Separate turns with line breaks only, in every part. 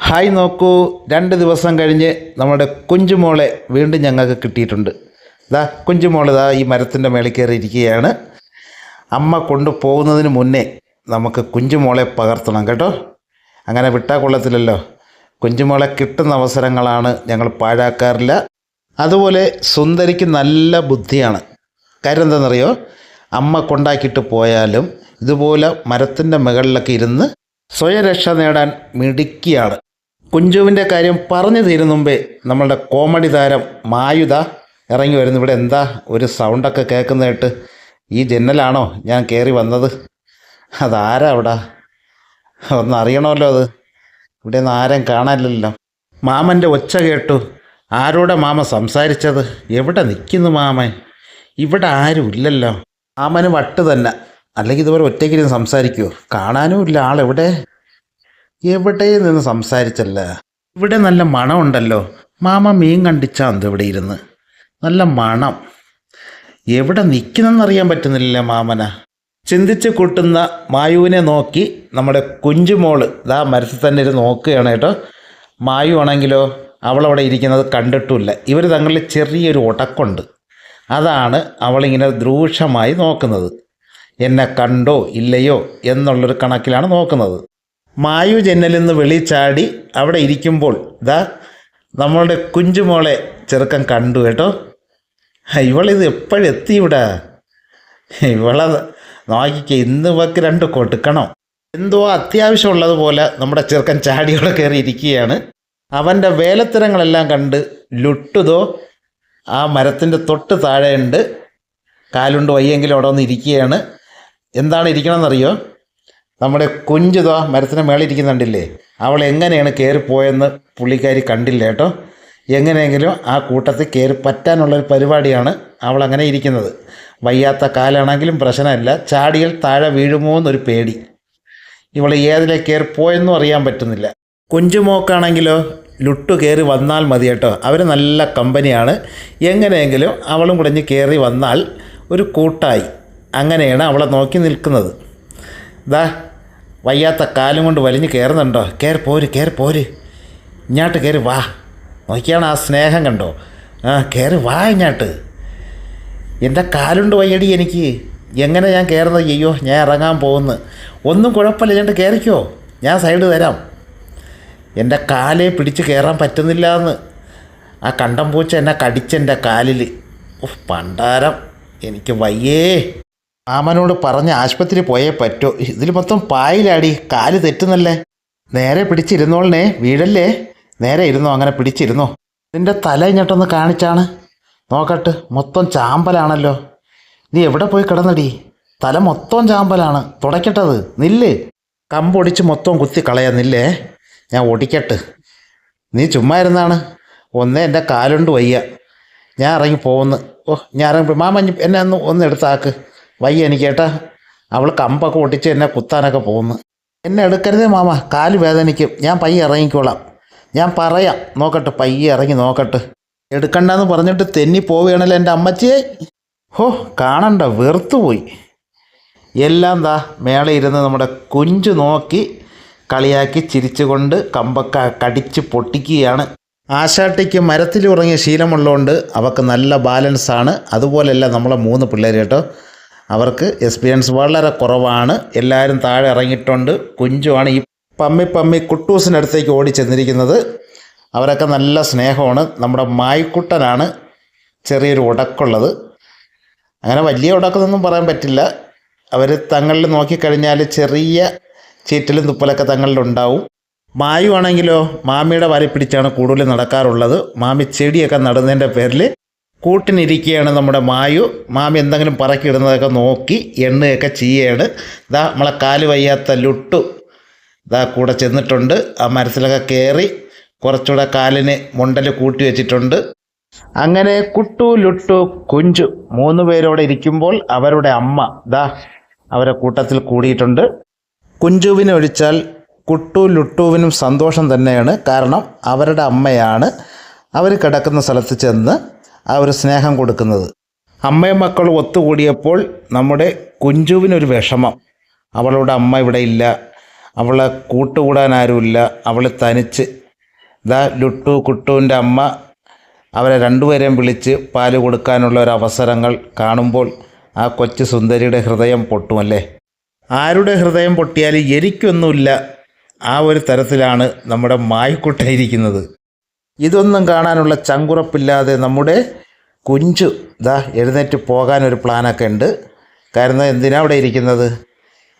Hi നോക്കൂ. രണ്ട് ദിവസം കഴിഞ്ഞ് നമ്മുടെ കുഞ്ചുമോളെ വീണ്ടും ഞങ്ങൾക്ക് കിട്ടിയിട്ടുണ്ട്. ഇതാ കുഞ്ചുമോളെ ഇതാ ഈ മരത്തിന്റെ മേളിൽ കയറി ഇരിക്കുകയാണ്. അമ്മ കൊണ്ടുപോകുന്നതിന് മുന്നേ നമുക്ക് കുഞ്ചുമോളെ പകർത്തണം കേട്ടോ. അങ്ങനെ വിട്ടാൽ കൊള്ളത്തില്ലല്ലോ. കുഞ്ചുമോളെ കിട്ടുന്ന അവസരങ്ങളാണ് ഞങ്ങൾ പാഴാക്കാറില്ല. അതുപോലെ സുന്ദരിക്ക് നല്ല ബുദ്ധിയാണ്. കാര്യം എന്താണെന്നറിയോ? അമ്മ കൊണ്ടാക്കിയിട്ട് പോയാലും ഇതുപോലെ മരത്തിന്റെ മുകളിലൊക്കെ ഇരുന്ന് സ്വയരക്ഷ നേടാൻ മിടുക്കിയാണ്. കുഞ്ചുവിന്റെ കാര്യം പറഞ്ഞു തീരും മുമ്പേ നമ്മളുടെ കോമഡി താരം മായുത ഇറങ്ങി വരുന്നു. ഇവിടെ എന്താ ഒരു സൗണ്ടൊക്കെ കേൾക്കുന്നതായിട്ട്? ഈ ജനലാണോ ഞാൻ കയറി വന്നത്? അതാരാ അവിടെ? ഒന്ന് അറിയണമല്ലോ അത്. ഇവിടെ നിന്ന് ആരും കാണാനില്ലല്ലോ. മാമന്റെ ഒച്ച കേട്ടു. ആരോടെ മാമ സംസാരിച്ചത്? എവിടെ നിൽക്കുന്നു മാമൻ ഇവിടെ ആരും ഇല്ലല്ലോ. മാമന് വട്ട് തന്നെ. അല്ലെങ്കിൽ ഇതുപോലെ ഒറ്റയ്ക്കിരുന്ന് സംസാരിക്കുമോ കാണാനും ഇല്ല ആളെവിടെ? എവിടെ നിന്ന് സംസാരിച്ചല്ല. ഇവിടെ നല്ല മണമുണ്ടല്ലോ. മാമ മീൻ കണ്ടിച്ചാന്ത് ഇവിടെ ഇരുന്ന്. നല്ല മണം. എവിടെ നിൽക്കുന്നെന്നറിയാൻ പറ്റുന്നില്ല മാമന. ചിന്തിച്ച് കൂട്ടുന്ന മായുവിനെ നോക്കി നമ്മുടെ കുഞ്ചുമോൾ ഇതാ മരത്തിൽ തന്നെ ഇരുന്ന് നോക്കുകയാണ് കേട്ടോ. മായു ആണെങ്കിലോ അവളവിടെ ഇരിക്കുന്നത് കണ്ടിട്ടുമില്ല. ഇവർ തങ്ങളിൽ ചെറിയൊരു ഉടക്കുണ്ട്. അതാണ് അവളിങ്ങനെ ദ്രൂക്ഷമായി നോക്കുന്നത്. എന്നെ കണ്ടോ ഇല്ലയോ എന്നുള്ളൊരു കണക്കിലാണ് നോക്കുന്നത്. മായു ജന്നലിൽ നിന്ന് വെളി ചാടി അവിടെ ഇരിക്കുമ്പോൾ ഇതാ നമ്മളുടെ കുഞ്ചുമോളെ ചെറുക്കൻ കണ്ടു കേട്ടോ. ഇവളിത് എപ്പോഴെത്തി ഇവിടെ? ഇവളെ നോക്കിക്ക ഇന്ന് ഇവക്ക് രണ്ട് കൊടുക്കണം. എന്തോ അത്യാവശ്യമുള്ളതുപോലെ നമ്മുടെ ചെറുക്കൻ ചാടിയോടെ കയറി ഇരിക്കുകയാണ് അവന്റെ വേലത്തരങ്ങളെല്ലാം കണ്ട് ലുട്ടുതോ ആ മരത്തിന്റെ തൊട്ട് താഴെയുണ്ട് കാലുണ്ട് വയ്യെങ്കിലും അവിടെ വന്ന് ഇരിക്കുകയാണ്. എന്താണ് ഇരിക്കണമെന്നറിയോ? നമ്മുടെ കുഞ്ചുതോ മരത്തിന് മേളിൽ ഇരിക്കുന്നുണ്ടില്ലേ അവൾ എങ്ങനെയാണ് കയറിപ്പോയെന്ന് പുള്ളിക്കാരി കണ്ടില്ല കേട്ടോ. എങ്ങനെയെങ്കിലും ആ കൂട്ടത്തിൽ കയറി പറ്റാനുള്ളൊരു പരിപാടിയാണ് അവൾ അങ്ങനെ ഇരിക്കുന്നത്. വയ്യാത്ത കാലാണെങ്കിലും പ്രശ്നമില്ല. ചാടിയിൽ താഴെ വീഴുമോ എന്നൊരു പേടി. ഇവൾ ഏതിലെ കയറി പോയെന്നും അറിയാൻ പറ്റുന്നില്ല. കുഞ്ചുമോക്കാണെങ്കിലോ ലുട്ടു കയറി വന്നാൽ മതി കേട്ടോ. അവർ നല്ല കമ്പനിയാണ്. എങ്ങനെയെങ്കിലും അവളും കുടഞ്ഞ് കയറി വന്നാൽ ഒരു കൂട്ടായി. അങ്ങനെയാണ് അവളെ നോക്കി നിൽക്കുന്നത്. ദാ വയ്യാത്ത കാലും കൊണ്ട് വലിഞ്ഞ് കയറുന്നുണ്ടോ കയറി പോര് കയറി പോര്. ഇങ്ങോട്ട് കയറി വാ. നോക്കിയാണ് ആ സ്നേഹം കണ്ടോ? ആ കയറി വാ ഇങ്ങോട്ട്. എന്റെ കാലുണ്ട് വയ്യടി എനിക്ക്? എങ്ങനെ ഞാൻ കയറുന്നത് അയ്യോ ഞാൻ ഇറങ്ങാൻ പോകുന്നു. ഒന്നും കുഴപ്പമില്ല ഞാൻ കയറിക്കോ ഞാൻ സൈഡ് തരാം എന്റെ കാലെ പിടിച്ച് കയറാൻ പറ്റുന്നില്ല എന്ന് ആ കണ്ടം പൂച്ച എന്നെ കടിച്ചെന്റെ കാലിൽ പണ്ടാരം. എനിക്ക് വയ്യേ. മാമനോട് പറഞ്ഞ് ആശുപത്രി പോയേ പറ്റൂ. ഇതിൽ മൊത്തം പായിലാടി. കാൽ തെറ്റുന്നല്ലേ? നേരെ പിടിച്ചിരുന്നോളിനെ വീഴല്ലേ? നേരെ ഇരുന്നോ അങ്ങനെ പിടിച്ചിരുന്നോ? നിന്റെ തല ഇങ്ങോട്ടൊന്ന് കാണിച്ചാണ്. നോക്കട്ട് മൊത്തം ചാമ്പലാണല്ലോ. നീ എവിടെ പോയി കിടന്നടി? തല മൊത്തം ചാമ്പലാണ്. തുടയ്ക്കട്ടത് നില്ല്. കമ്പൊടിച്ച് മൊത്തം കുത്തി കളയാ നില്ലേ? ഞാൻ ഓടിക്കട്ടെ. നീ ചുമ്മാ ഇരുന്നാണ്. ഒന്നേ എന്റെ കാലുണ്ട് വയ്യ. ഞാൻ ഇറങ്ങി പോകുന്നു ഓ ഞാൻ ഇറങ്ങി മാമ എന്നെ ഒന്ന് ഒന്ന് എടുത്താക്ക്. വയ്യ എനിക്ക് കേട്ടാ. അവൾ കമ്പൊക്കെ ഒട്ടിച്ച് എന്നെ കുത്താനൊക്കെ പോകുന്നു. എന്നെ എടുക്കരുതേ മാമ. കാൽ വേദനിക്കും. ഞാൻ പയ്യെ ഇറങ്ങിക്കോളാം. ഞാൻ പറയാം. നോക്കട്ടെ പയ്യെ ഇറങ്ങി നോക്കട്ടെ. എടുക്കണ്ടെന്ന് പറഞ്ഞിട്ട് തെന്നി പോവുകയാണല്ലോ എന്റെ അമ്മച്ചിയെ? ഹോ കാണണ്ട. വെറുത്തുപോയി. എല്ലാം ദാ മേളെ ഇരുന്ന് നമ്മുടെ കുഞ്ചു നോക്കി കളിയാക്കി ചിരിച്ചുകൊണ്ട് കമ്പക്ക കടിച്ച് പൊട്ടിക്കുകയാണ്. ആശാട്ടിക്ക് മരത്തിൽ മരത്തിലുറങ്ങിയ ശീലമുള്ളതുകൊണ്ട് അവക്ക് നല്ല ബാലൻസാണ്. അതുപോലെയല്ല നമ്മളെ മൂന്ന് പിള്ളേർ കേട്ടോ. അവർക്ക് എക്സ്പീരിയൻസ് വളരെ കുറവാണ്. എല്ലാവരും താഴെ ഇറങ്ങിയിട്ടുണ്ട്. കുഞ്ചുമാണ് ഈ പമ്മി പമ്മി കുട്ടൂസിനടുത്തേക്ക് ഓടി ചെന്നിരിക്കുന്നത്. അവരൊക്കെ നല്ല സ്നേഹമാണ്. നമ്മുടെ മായ്ക്കുട്ടനാണ് ചെറിയൊരു ഉടക്കുള്ളത്. അങ്ങനെ വലിയ ഉടക്കമൊന്നും പറയാൻ പറ്റില്ല. അവർ തങ്ങളിൽ നോക്കിക്കഴിഞ്ഞാൽ ചെറിയ ചീറ്റലും തുപ്പലൊക്കെ തങ്ങളിലുണ്ടാവും. മായു ആണെങ്കിലോ മാമിയുടെ വരി പിടിച്ചാണ് കൂടുതൽ നടക്കാറുള്ളത്. മാമി ചെടിയൊക്കെ നടുന്നതിന്റെ പേരിൽ കൂട്ടിനിരിക്കുകയാണ് നമ്മുടെ മായു. മാമി എന്തെങ്കിലും പറക്കിയിടുന്നതൊക്കെ നോക്കി എണ്ണയൊക്കെ ചെയ്യാണ് ഇതാ നമ്മളെ കാൽ വയ്യാത്ത ലുട്ടു ഇതാ കൂടെ ചെന്നിട്ടുണ്ട്. ആ മരത്തിലൊക്കെ കയറി കുറച്ചുകൂടെ കാലിന് മുണ്ടൽ കൂട്ടി വെച്ചിട്ടുണ്ട്. അങ്ങനെ കുട്ടു ലുട്ടു കുഞ്ചു മൂന്ന് പേരോടെ ഇരിക്കുമ്പോൾ അവരുടെ അമ്മ ദാ അവരെ കൂട്ടത്തിൽ കൂടിയിട്ടുണ്ട്. കുഞ്ചുവിനെ ഒഴിച്ചാൽ കുട്ടു ലുട്ടുവിനും സന്തോഷം തന്നെയാണ്. കാരണം അവരുടെ അമ്മയാണ്. അവർ കിടക്കുന്ന സ്ഥലത്ത് ചെന്ന് ആ ഒരു സ്നേഹം കൊടുക്കുന്നത്. അമ്മയും മക്കളും ഒത്തുകൂടിയപ്പോൾ നമ്മുടെ കുഞ്ചുവിനൊരു വിഷമം. അവളുടെ അമ്മ ഇവിടെ ഇല്ല. അവളെ കൂട്ടുകൂടാൻ ആരുമില്ല. അവൾ തനിച്ച് ഇതാ ലുട്ടു കുട്ടുവിന്റെ അമ്മ അവരെ രണ്ടുപേരെയും വിളിച്ച് പാൽ കൊടുക്കാനുള്ള ഒരു അവസരങ്ങൾ കാണുമ്പോൾ ആ കൊച്ചു സുന്ദരിയുടെ ഹൃദയം പൊട്ടുമല്ലേ? ആരുടെ ഹൃദയം പൊട്ടിയാലും എനിക്കൊന്നുമില്ല. ആ ഒരു തരത്തിലാണ് നമ്മുടെ മായ്ക്കുട്ട ഇരിക്കുന്നത്. ഇതൊന്നും കാണാനുള്ള ചങ്കുറപ്പില്ലാതെ നമ്മുടെ കുഞ്ചു ദാ എഴുന്നേറ്റ് പോകാനൊരു പ്ലാനൊക്കെ ഉണ്ട്. കാരണം എന്തിനാ അവിടെ ഇരിക്കുന്നത്?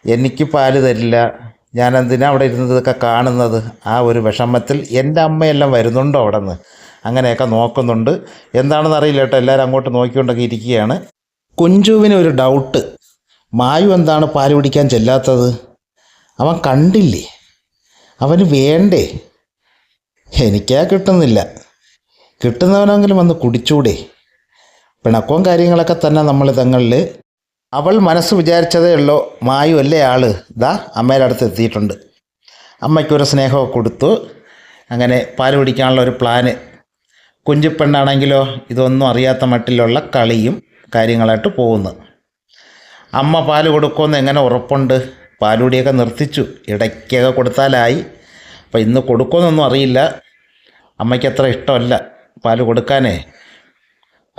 എനിക്ക് പാൽ തരില്ല. ഞാൻ എന്തിനാ അവിടെ ഇരുന്നതൊക്കെ കാണുന്നത്? ആ ഒരു വിഷമത്തിൽ എന്റെ അമ്മയെല്ലാം വരുന്നുണ്ടോ അവിടെ നിന്ന് അങ്ങനെയൊക്കെ നോക്കുന്നുണ്ട്. എന്താണെന്ന് അറിയില്ല കേട്ടോ. എല്ലാവരും അങ്ങോട്ട് നോക്കിക്കൊണ്ടൊക്കെ ഇരിക്കുകയാണ്. കുഞ്ചുവിന് ഒരു ഡൗട്ട് മായു എന്താണ് പാൽ പിടിക്കാൻ ചെല്ലാത്തത്? അവൻ കണ്ടില്ലേ? അവന് വേണ്ടേ? എനിക്കാ കിട്ടുന്നില്ല. കിട്ടുന്നവനെങ്കിലും വന്ന് കുടിച്ചൂടെ. പിണക്കവും കാര്യങ്ങളൊക്കെ തന്നെ നമ്മൾ തങ്ങളിൽ. അവൾ മനസ്സ് വിചാരിച്ചതേ ഉള്ളൂ മായു അല്ലേ ആൾ? ഇതാ അമ്മയുടെ അടുത്ത് എത്തിയിട്ടുണ്ട്. അമ്മയ്ക്കൊരു സ്നേഹമൊക്കെ കൊടുത്തു. അങ്ങനെ പാൽ പിടിക്കാനുള്ള ഒരു പ്ലാന്. കുഞ്ചിപ്പെണ്ണാണെങ്കിലോ ഇതൊന്നും അറിയാത്ത മട്ടിലുള്ള കളിയും കാര്യങ്ങളായിട്ട് പോകുന്നു. അമ്മ പാൽ കൊടുക്കുമെന്ന് എങ്ങനെ ഉറപ്പുണ്ട്? പാലുടിയൊക്കെ നിർത്തിച്ചു. ഇടയ്ക്കൊക്കെ കൊടുത്താലായി. അപ്പോൾ ഇന്ന് കൊടുക്കുമെന്നൊന്നും അറിയില്ല. അമ്മയ്ക്ക് അത്ര ഇഷ്ടമല്ല പാൽ കൊടുക്കാനേ.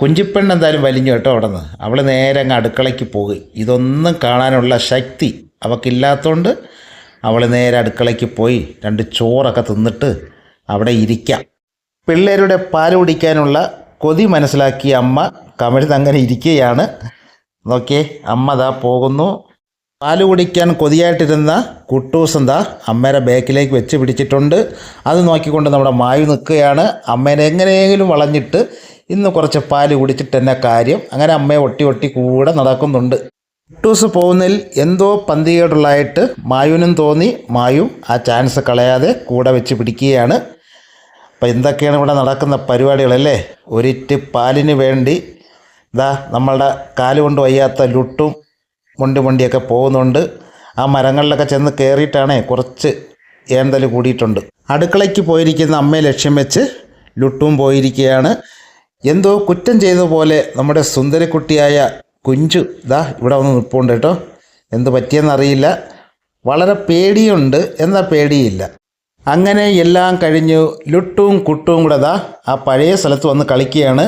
കുഞ്ചിപ്പെണ്ണ് എന്തായാലും വലിഞ്ഞു കേട്ടോ അവിടെ നിന്ന് അവൾ നേരെ അങ്ങ് അടുക്കളയ്ക്ക് പോയി ഇതൊന്നും കാണാനുള്ള ശക്തി അവൾക്കില്ലാത്തതുകൊണ്ട് അവൾ നേരെ അടുക്കളയ്ക്ക് പോയി രണ്ട് ചോറൊക്കെ തിന്നിട്ട് അവിടെ ഇരിക്കാം. പിള്ളേരുടെ പാൽ കുടിക്കാനുള്ള കൊതി മനസ്സിലാക്കിയ അമ്മ കമിഴ്ന്ന് അങ്ങനെ ഇരിക്കുകയാണ്. നോക്കിയേ അമ്മ ദാ പോകുന്നു. പാൽ കുടിക്കാൻ കൊതിയായിട്ടിരുന്ന കുട്ടൂസന്ത അമ്മയുടെ ബാക്കിലേക്ക് വെച്ച് പിടിച്ചിട്ടുണ്ട്. അത് നോക്കിക്കൊണ്ട് നമ്മുടെ മായു നിൽക്കുകയാണ്. അമ്മേനെ എങ്ങനെയെങ്കിലും വളഞ്ഞിട്ട് ഇന്ന് കുറച്ച് പാൽ കുടിച്ചിട്ട് തന്നെ കാര്യം. അങ്ങനെ അമ്മയെ ഒട്ടി ഒട്ടി കൂടെ നടക്കുന്നുണ്ട്. കുട്ടൂസ് പോകുന്നതിൽ എന്തോ പന്തികേടുള്ളതായിട്ട് മായുവിനും തോന്നി. മായു ആ ചാൻസ് കളയാതെ കൂടെ വെച്ച് പിടിക്കുകയാണ്. അപ്പം എന്തൊക്കെയാണ് ഇവിടെ നടക്കുന്ന പരിപാടികളല്ലേ? ഒരിറ്റ് പാലിന് വേണ്ടി ഇതാ നമ്മളുടെ കാലുകൊണ്ട് വയ്യാത്ത ലുട്ടും മുണ്ടി വണ്ടിയൊക്കെ പോകുന്നുണ്ട്. ആ മരങ്ങളിലൊക്കെ ചെന്ന് കയറിയിട്ടാണേ കുറച്ച് ഏന്തൽ കൂടിയിട്ടുണ്ട്. അടുക്കളയ്ക്ക് പോയിരിക്കുന്ന അമ്മയെ ലക്ഷ്യം വെച്ച് ലുട്ടും പോയിരിക്കുകയാണ്. എന്തോ കുറ്റം ചെയ്ത പോലെ നമ്മുടെ സുന്ദരക്കുട്ടിയായ കുഞ്ചു ഇതാ ഇവിടെ വന്ന് നിൽപ്പുണ്ട് കേട്ടോ. എന്ത് പറ്റിയെന്നറിയില്ല വളരെ പേടിയുണ്ട്. എന്നാൽ പേടിയില്ല. അങ്ങനെ എല്ലാം കഴിഞ്ഞു ലുട്ടും കുട്ടും കൂടെ ദാ ആ പഴയ സ്ഥലത്ത് വന്ന് കളിക്കുകയാണ്.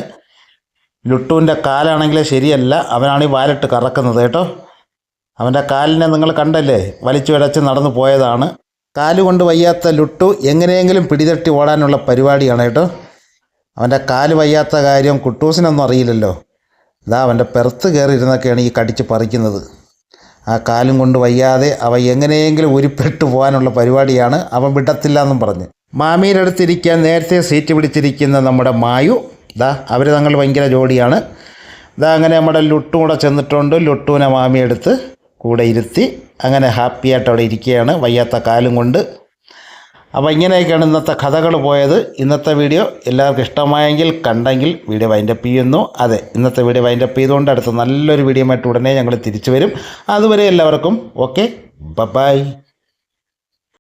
ലുട്ടുവിന്റെ കാലാണെങ്കിൽ ശരിയല്ല. അവനാണ് ഈ വാലിട്ട് കറക്കുന്നത് കേട്ടോ. അവന്റെ കാലിനെ നിങ്ങൾ കണ്ടല്ലേ? വലിച്ചു വിടച്ച് നടന്നു പോയതാണ്. കാലുകൊണ്ട് വയ്യാത്ത ലുട്ടു എങ്ങനെയെങ്കിലും പിടിതട്ടി ഓടാനുള്ള പരിപാടിയാണ് കേട്ടോ. അവന്റെ കാൽ വയ്യാത്ത കാര്യം കുട്ടൂസിനൊന്നും അറിയില്ലല്ലോ. ഇതാ അവന്റെ പെർത്ത് കയറിയിരുന്നൊക്കെയാണ് ഈ കടിച്ച് പറിക്കുന്നത്. ആ കാലും കൊണ്ട് വയ്യാതെ അവ എങ്ങനെയെങ്കിലും ഉരുപ്പെട്ട് പോകാനുള്ള പരിപാടിയാണ് അവൻ വിടത്തില്ല എന്നും പറഞ്ഞ്. മാമിയുടെ നേരത്തെ സീറ്റ് പിടിച്ചിരിക്കുന്ന നമ്മുടെ മായു ഇതാ അവർ തങ്ങൾ ഭയങ്കര ജോഡിയാണ്. ഇതാ അങ്ങനെ നമ്മുടെ ലുട്ടും കൂടെ ചെന്നിട്ടുണ്ട്. ലുട്ടുവിനെ മാമിയെടുത്ത് കൂടെ ഇരുത്തി അങ്ങനെ ഹാപ്പിയായിട്ട് അവിടെ ഇരിക്കുകയാണ്. വയ്യാത്ത കാലും കൊണ്ട്. അപ്പോൾ ഇങ്ങനെയൊക്കെയാണ് ഇന്നത്തെ കഥകൾ പോയത്. ഇന്നത്തെ വീഡിയോ എല്ലാവർക്കും ഇഷ്ടമായെങ്കിൽ കണ്ടെങ്കിൽ വീഡിയോ വൈൻഡപ്പ് ചെയ്യുന്നു. അതെ ഇന്നത്തെ വീഡിയോ വൈൻഡപ്പ് ചെയ്തുകൊണ്ട് അടുത്ത നല്ലൊരു വീഡിയോ ആയിട്ട് ഉടനെ ഞങ്ങൾ തിരിച്ചു വരും. അതുവരെ എല്ലാവർക്കും ഓക്കെ ബൈ